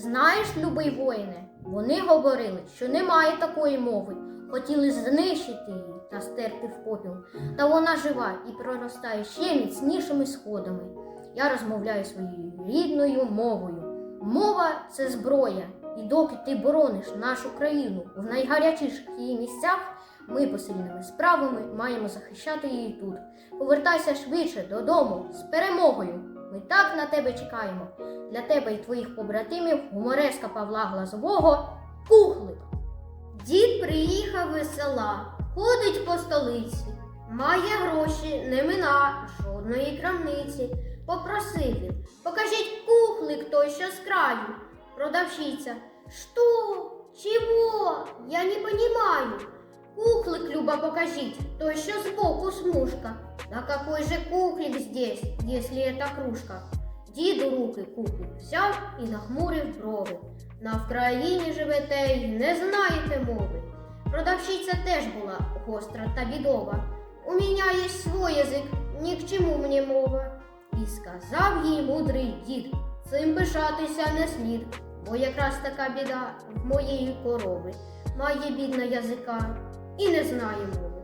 Знаєш, любий воїне, вони говорили, що немає такої мови. Хотіли знищити її та стерти в попіл. Та вона жива і проростає ще міцнішими сходами. Я розмовляю своєю рідною мовою. Мова це зброя. І доки ти борониш нашу країну в найгарячіших її місцях, ми посильними справами маємо захищати її тут. Повертайся швидше додому з перемогою. Ми так на тебе чекаємо. Для тебе і твоїх побратимів гумореска Павла Глазового Кухлик. Дід приїхав із села, ходить по столиці, має гроші, не мина жодної крамниці. Попросив він, покажіть кухлик той, що з краю. Продавщиця. Что? Чего? Я не понимаю. Кухлик, Люба, покажите, то еще сбоку смужка. Да какой же кухлик здесь, если это кружка? Діду руки кухлик взяв і нахмурив брови. На Вкраїні живете й не знаєте мови. Продавщиця теж була гостра та бідова. У мене є свій язик, ні к чому мені мова. І сказав їй мудрий дід, цим пишатися не слід, бо якраз така біда в моєї корови. Має бідна язика і не знає мови.